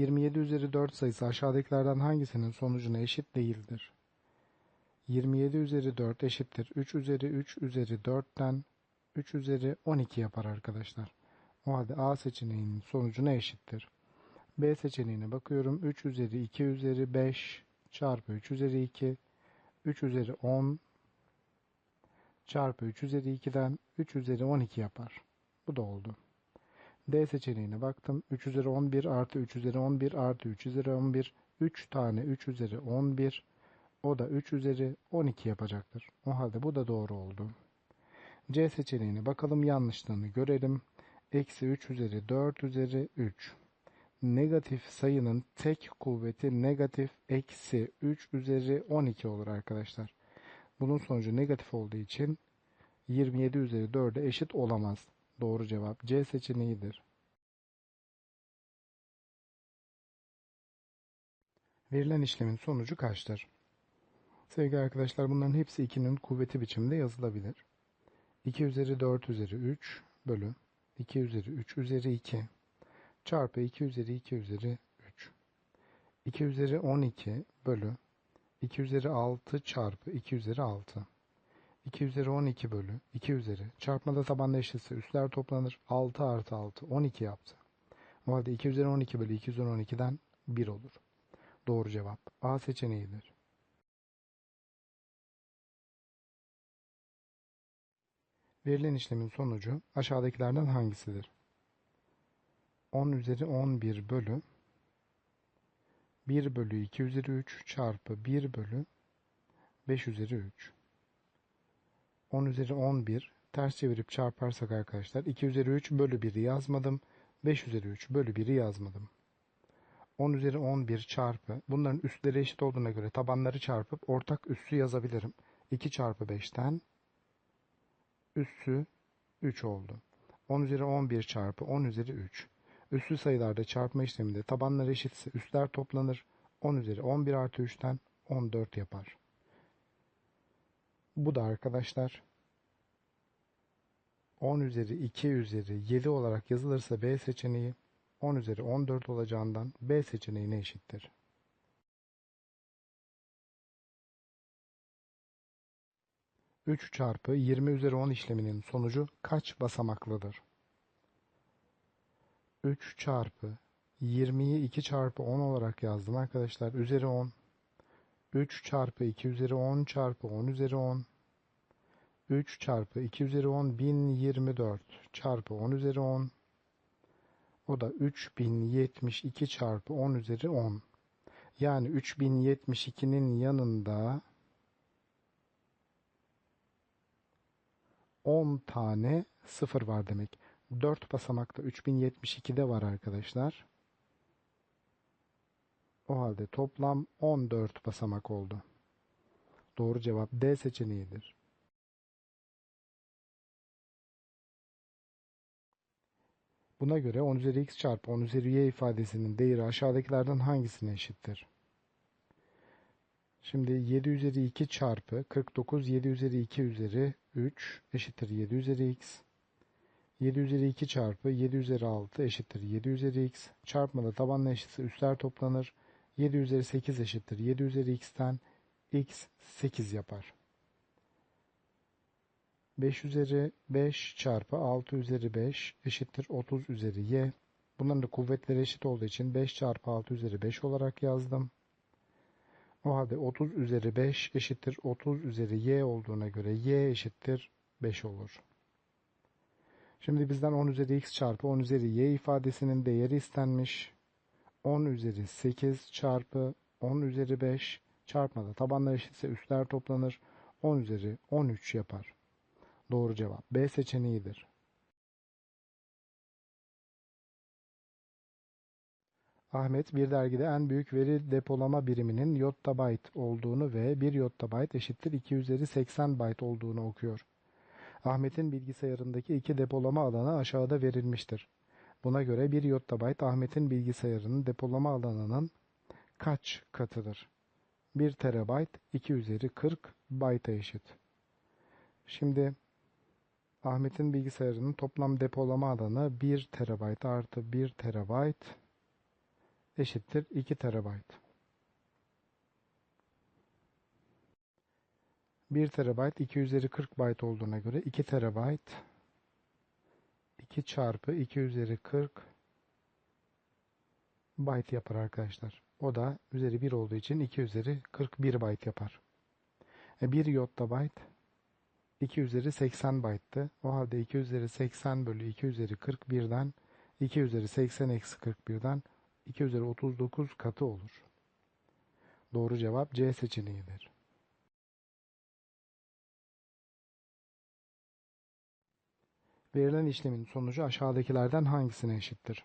27 üzeri 4 sayısı aşağıdakilerden hangisinin sonucuna eşit değildir? 27 üzeri 4 eşittir. 3 üzeri 3 üzeri 4'ten 3 üzeri 12 yapar arkadaşlar. O halde A seçeneğinin sonucuna eşittir. B seçeneğine bakıyorum. 3 üzeri 2 üzeri 5 çarpı 3 üzeri 2 3 üzeri 10 çarpı 3 üzeri 2'den 3 üzeri 12 yapar. Bu da oldu. D seçeneğine baktım. 3 üzeri 11 artı 3 üzeri 11 artı 3 üzeri 11 3 tane 3 üzeri 11 o da 3 üzeri 12 yapacaktır. O halde bu da doğru oldu. C seçeneğine bakalım yanlışlığını görelim. Eksi 3 üzeri 4 üzeri 3. Negatif sayının tek kuvveti negatif eksi 3 üzeri 12 olur arkadaşlar. Bunun sonucu negatif olduğu için 27 üzeri 4'e eşit olamaz. Doğru cevap C seçeneğidir. Verilen işlemin sonucu kaçtır? Sevgili arkadaşlar bunların hepsi 2'nin kuvveti biçiminde yazılabilir. 2 üzeri 4 üzeri 3 bölü 2 üzeri 3 üzeri 2 çarpı 2 üzeri 2 üzeri 3. 2 üzeri 12 bölü 2 üzeri 6 çarpı 2 üzeri 6. 2 üzeri 12 bölü 2 üzeri. Çarpmada tabanla eşitse üstler toplanır. 6 artı 6 12 yaptı. O halde 2 üzeri 12 bölü 2 üzeri 12'den 1 olur. Doğru cevap A seçeneğidir. Verilen işlemin sonucu aşağıdakilerden hangisidir? 10 üzeri 11 bölü 1 bölü 2 üzeri 3 çarpı 1 bölü 5 üzeri 3. 10 üzeri 11 ters çevirip çarparsak arkadaşlar 2 üzeri 3 bölü 1'i yazmadım. 5 üzeri 3 bölü 1'i yazmadım. 10 üzeri 11 çarpı bunların üstleri eşit olduğuna göre tabanları çarpıp ortak üssü yazabilirim. 2 çarpı 5'ten üssü 3 oldu. 10 üzeri 11 çarpı 10 üzeri 3. Üssü sayılarda çarpma işleminde tabanlar eşitse üstler toplanır. 10 üzeri 11 artı 3'ten 14 yapar. Bu da arkadaşlar 10 üzeri 2 üzeri 7 olarak yazılırsa B seçeneği 10 üzeri 14 olacağından B seçeneğine eşittir. Üç çarpı 20 üzeri 10 işleminin sonucu kaç basamaklıdır? 3 çarpı 20'yi 2 çarpı 10 olarak yazdım arkadaşlar. Üzeri 10. 3 çarpı 2 üzeri 10 çarpı 10 üzeri 10. 3 çarpı 2 üzeri 10 1024 çarpı 10 üzeri 10. O da 3072 çarpı 10 üzeri 10. Yani 3072'nin yanında 10 tane sıfır var demek. 4 basamakta 3072'de var arkadaşlar. O halde toplam 14 basamak oldu. Doğru cevap D seçeneğidir. Buna göre 10 üzeri x çarpı 10 üzeri y ifadesinin değeri aşağıdakilerden hangisine eşittir? Şimdi 7 üzeri 2 çarpı 49 7 üzeri 2 üzeri 3 eşittir 7 üzeri x. 7 üzeri 2 çarpı 7 üzeri 6 eşittir 7 üzeri x. Çarpmada tabanla eşitse üstler toplanır. 7 üzeri 8 eşittir 7 üzeri x'ten x 8 yapar. 5 üzeri 5 çarpı 6 üzeri 5 eşittir 30 üzeri y. Bunların da kuvvetleri eşit olduğu için 5 çarpı 6 üzeri 5 olarak yazdım. O halde 30 üzeri 5 eşittir 30 üzeri y olduğuna göre y eşittir 5 olur. Şimdi bizden 10 üzeri x çarpı 10 üzeri y ifadesinin değeri istenmiş. 10 üzeri 8 çarpı 10 üzeri 5 çarpmada tabanlar eşitse üstler toplanır. 10 üzeri 13 yapar. Doğru cevap B seçeneğidir. Ahmet bir dergide en büyük veri depolama biriminin yottabyte olduğunu ve 1 yottabyte eşittir 2 üzeri 80 byte olduğunu okuyor. Ahmet'in bilgisayarındaki iki depolama alanı aşağıda verilmiştir. Buna göre 1 yottabyte Ahmet'in bilgisayarının depolama alanının kaç katıdır? 1 terabayt 2 üzeri 40 byte'a eşit. Şimdi Ahmet'in bilgisayarının toplam depolama alanı 1 terabayt artı 1 terabayt eşittir 2 terabayt. 1 terabayt 2 üzeri 40 byte olduğuna göre 2 terabayt 2 çarpı 2 üzeri 40 byte yapar arkadaşlar. O da üzeri 1 olduğu için 2 üzeri 41 byte yapar. E 1 yotta byte 2 üzeri 80 byte'tı. O halde 2 üzeri 80 bölü 2 üzeri 41'den 2 üzeri 80 eksi 41'den 2 üzeri 39 katı olur. Doğru cevap C seçeneğidir. Verilen işlemin sonucu aşağıdakilerden hangisine eşittir?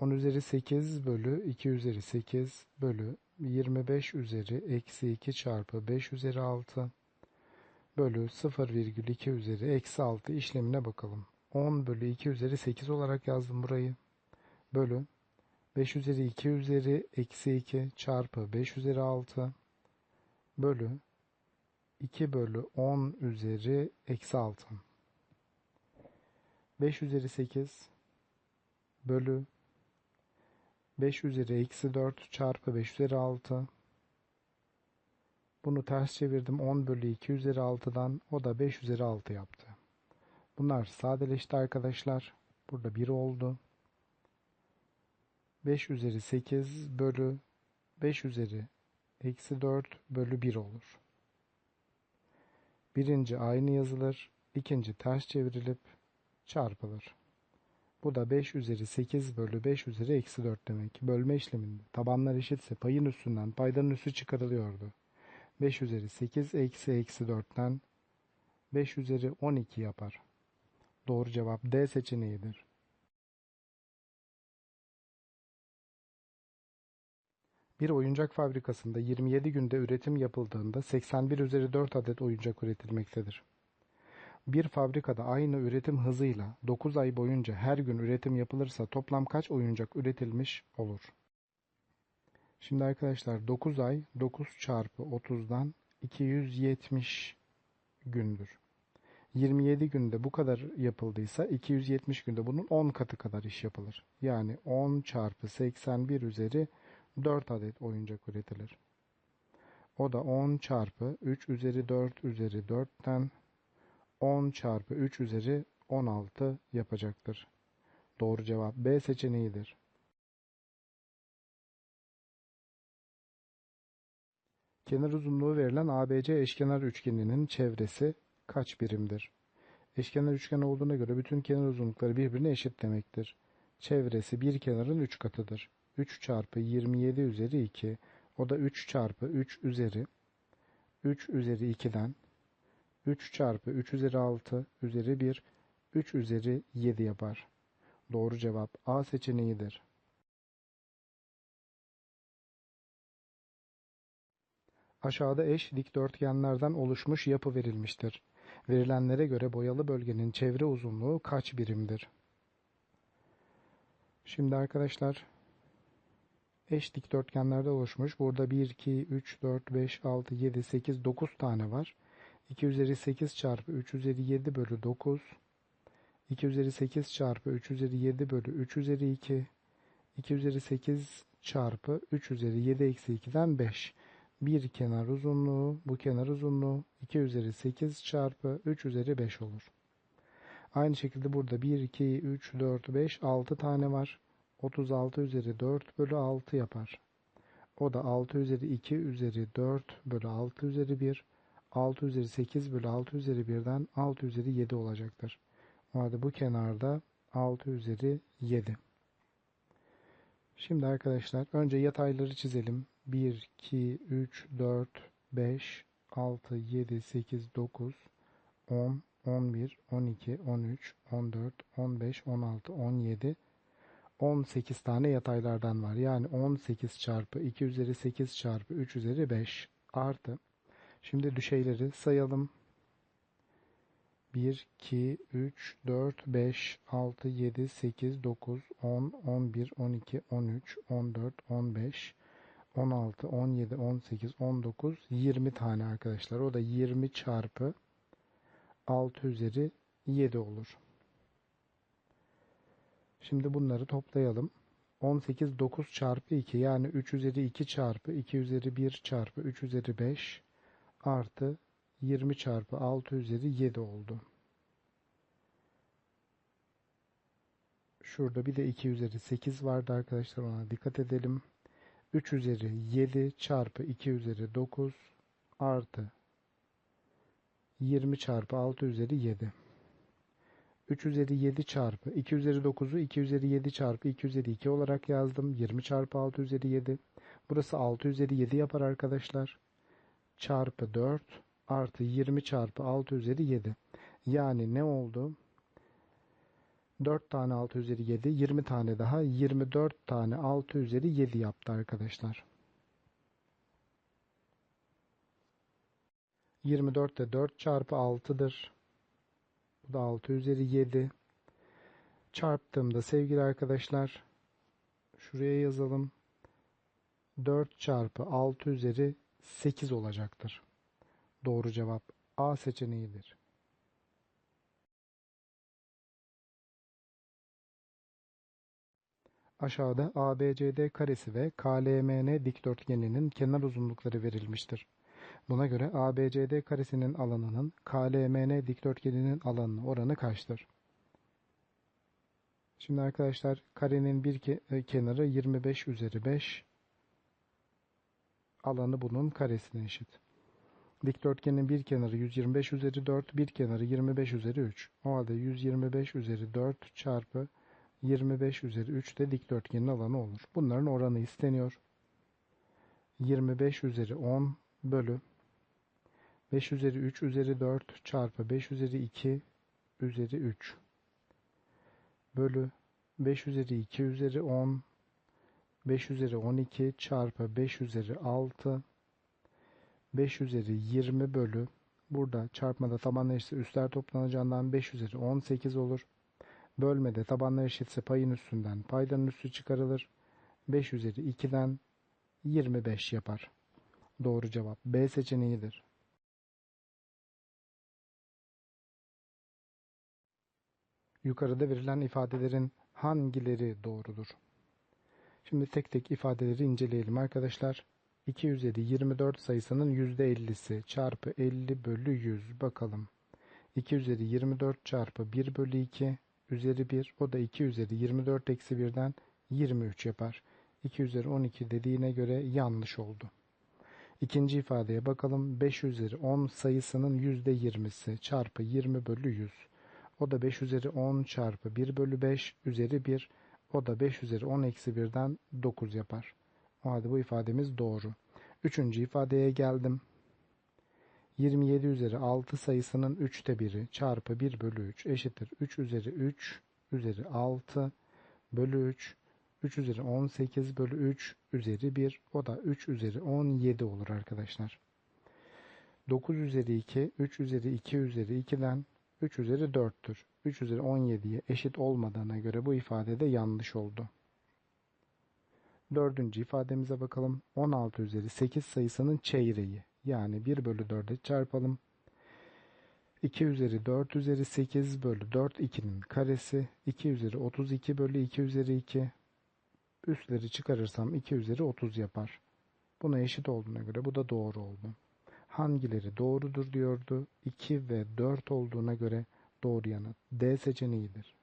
10 üzeri 8 bölü 2 üzeri 8 bölü 25 üzeri eksi 2 çarpı 5 üzeri 6 bölü 0,2 üzeri eksi 6 işlemine bakalım. 10 bölü 2 üzeri 8 olarak yazdım burayı. Bölü 5 üzeri 2 üzeri eksi 2 çarpı 5 üzeri 6 bölü 2 bölü 10 üzeri eksi 6. 5 üzeri 8 bölü 5 üzeri eksi 4 çarpı 5 üzeri 6. Bunu ters çevirdim 10 bölü 2 üzeri 6'dan o da 5 üzeri 6 yaptı. Bunlar sadeleşti arkadaşlar. Burada 1 oldu. 5 üzeri 8 bölü 5 üzeri eksi 4 bölü 1 olur. Birinci aynı yazılır. ikinci ters çevrilip çarpılır. Bu da 5 üzeri 8 bölü 5 üzeri eksi 4 demek. Bölme işleminde tabanlar eşitse payın üstünden paydanın üstü çıkarılıyordu. 5 üzeri 8 eksi eksi 4'ten 5 üzeri 12 yapar. Doğru cevap D seçeneğidir. Bir oyuncak fabrikasında 27 günde üretim yapıldığında 81 üzeri 4 adet oyuncak üretilmektedir. Bir fabrikada aynı üretim hızıyla 9 ay boyunca her gün üretim yapılırsa toplam kaç oyuncak üretilmiş olur? Şimdi arkadaşlar 9 ay 9 çarpı 30'dan 270 gündür. 27 günde bu kadar yapıldıysa 270 günde bunun 10 katı kadar iş yapılır. Yani 10 çarpı 81 üzeri 4 adet oyuncak üretilir. O da 10 çarpı 3 üzeri 4 üzeri 4'ten 10 çarpı 3 üzeri 16 yapacaktır. Doğru cevap B seçeneğidir. Kenar uzunluğu verilen ABC eşkenar üçgeninin çevresi kaç birimdir? Eşkenar üçgen olduğuna göre bütün kenar uzunlukları birbirine eşit demektir. Çevresi bir kenarın 3 katıdır. 3 çarpı 27 üzeri 2 o da 3 çarpı 3 üzeri 3 üzeri 2'den 3 çarpı 3 üzeri 6 üzeri 1 3 üzeri 7 yapar. Doğru cevap A seçeneğidir. Aşağıda eş dikdörtgenlerden oluşmuş yapı verilmiştir. Verilenlere göre boyalı bölgenin çevre uzunluğu kaç birimdir? Şimdi arkadaşlar eş dikdörtgenlerde oluşmuş. Burada 1, 2, 3, 4, 5, 6, 7, 8, 9 tane var. 2 üzeri 8 çarpı 3 üzeri 7 bölü 9. 2 üzeri 8 çarpı 3 üzeri 7 bölü 3 üzeri 2. 2 üzeri 8 çarpı 3 üzeri 7 eksi 2'den 5. Bir kenar uzunluğu, bu kenar uzunluğu 2 üzeri 8 çarpı 3 üzeri 5 olur. Aynı şekilde burada 1, 2, 3, 4, 5, 6 tane var. 36 üzeri 4 bölü 6 yapar. O da 6 üzeri 2 üzeri 4 bölü 6 üzeri 1. 6 üzeri 8 bölü 6 üzeri 1'den 6 üzeri 7 olacaktır. O halde bu kenarda 6 üzeri 7. Şimdi arkadaşlar önce yatayları çizelim. 1, 2, 3, 4, 5, 6, 7, 8, 9, 10, 11, 12, 13, 14, 15, 16, 17, 18 tane yataylardan var. Yani 18 çarpı 2 üzeri 8 çarpı 3 üzeri 5 artı. Şimdi düşeyleri sayalım. 1, 2, 3, 4, 5, 6, 7, 8, 9, 10, 11, 12, 13, 14, 15, 16, 17, 18, 19, 20 tane arkadaşlar. O da 20 çarpı 6 üzeri 7 olur. Şimdi bunları toplayalım. 18 9 çarpı 2 yani 3 üzeri 2 çarpı 2 üzeri 1 çarpı 3 üzeri 5 artı 20 çarpı 6 üzeri 7 oldu. Şurada bir de 2 üzeri 8 vardı arkadaşlar ona dikkat edelim. 3 üzeri 7 çarpı 2 üzeri 9 artı 20 çarpı 6 üzeri 7. 3 üzeri 7 çarpı 2 üzeri 9'u 2 üzeri 7 çarpı 2 üzeri 2 olarak yazdım. 20 çarpı 6 üzeri 7. Burası 6 üzeri 7 yapar arkadaşlar. Çarpı 4 artı 20 çarpı 6 üzeri 7. Yani ne oldu? 4 tane 6 üzeri 7, 20 tane daha 24 tane 6 üzeri 7 yaptı arkadaşlar. 24 de 4 çarpı 6'dır. Bu da 6 üzeri 7. Çarptığımda sevgili arkadaşlar şuraya yazalım. 4 çarpı 6 üzeri 8 olacaktır. Doğru cevap A seçeneğidir. Aşağıda ABCD karesi ve KLMN dikdörtgeninin kenar uzunlukları verilmiştir. Buna göre ABCD karesinin alanının KLMN dikdörtgeninin alanına oranı kaçtır? Şimdi arkadaşlar karenin bir e, kenarı 25 üzeri 5 alanı bunun karesine eşit. Dikdörtgenin bir kenarı 125 üzeri 4, bir kenarı 25 üzeri 3. O halde 125 üzeri 4 çarpı 25 üzeri 3 de dikdörtgenin alanı olur. Bunların oranı isteniyor. 25 üzeri 10 bölü 5 üzeri 3 üzeri 4 çarpı 5 üzeri 2 üzeri 3 bölü 5 üzeri 2 üzeri 10 5 üzeri 12 çarpı 5 üzeri 6 5 üzeri 20 bölü burada çarpmada tabanlar eşitse üstler toplanacağından 5 üzeri 18 olur. Bölmede tabanlar eşitse payın üstünden paydanın üstü çıkarılır. 5 üzeri 2'den 25 yapar. Doğru cevap B seçeneğidir. Yukarıda verilen ifadelerin hangileri doğrudur? Şimdi tek tek ifadeleri inceleyelim arkadaşlar. 2 üzeri 24 sayısının %50'si çarpı 50 bölü 100 bakalım. 2 üzeri 24 çarpı 1 bölü 2 üzeri 1 o da 2 üzeri 24 eksi 1'den 23 yapar. 2 üzeri 12 dediğine göre yanlış oldu. İkinci ifadeye bakalım. 5 üzeri 10 sayısının %20'si çarpı 20 bölü 100. O da 5 üzeri 10 çarpı 1 bölü 5 üzeri 1. O da 5 üzeri 10 eksi 1'den 9 yapar. O halde bu ifademiz doğru. Üçüncü ifadeye geldim. 27 üzeri 6 sayısının 3'te 1'i çarpı 1 bölü 3 eşittir. 3 üzeri 3 üzeri 6 bölü 3 3 üzeri 18 bölü 3 üzeri 1 o da 3 üzeri 17 olur arkadaşlar. 9 üzeri 2 3 üzeri 2 üzeri 2'den 3 üzeri 4'tür. 3 üzeri 17'ye eşit olmadığına göre bu ifade de yanlış oldu. Dördüncü ifademize bakalım. 16 üzeri 8 sayısının çeyreği. Yani 1 bölü 4'e çarpalım. 2 üzeri 4 üzeri 8 bölü 4 2'nin karesi. 2 üzeri 32 bölü 2 üzeri 2. Üstleri çıkarırsam 2 üzeri 30 yapar. Buna eşit olduğuna göre bu da doğru oldu. Hangileri doğrudur diyordu. 2 ve 4 olduğuna göre doğru yanıt D seçeneğidir.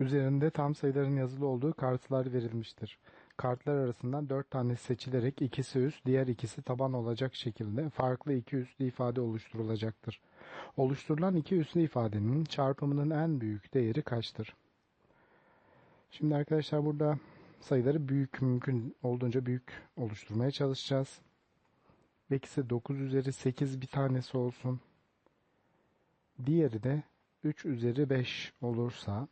Üzerinde tam sayıların yazılı olduğu kartlar verilmiştir. Kartlar arasından 4 tanesi seçilerek ikisi üst, diğer ikisi taban olacak şekilde farklı iki üslü ifade oluşturulacaktır. Oluşturulan iki üslü ifadenin çarpımının en büyük değeri kaçtır? Şimdi arkadaşlar burada sayıları büyük mümkün olduğunca büyük oluşturmaya çalışacağız. Eksi 9 üzeri 8 bir tanesi olsun. Diğeri de 3 üzeri 5 olursa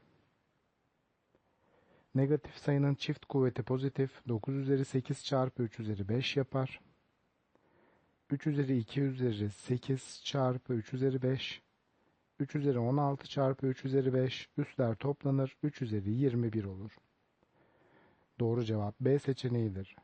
negatif sayının çift kuvveti pozitif 9 üzeri 8 çarpı 3 üzeri 5 yapar. 3 üzeri 2 üzeri 8 çarpı 3 üzeri 5 3 üzeri 16 çarpı 3 üzeri 5 üstler toplanır 3 üzeri 21 olur. Doğru cevap B seçeneğidir.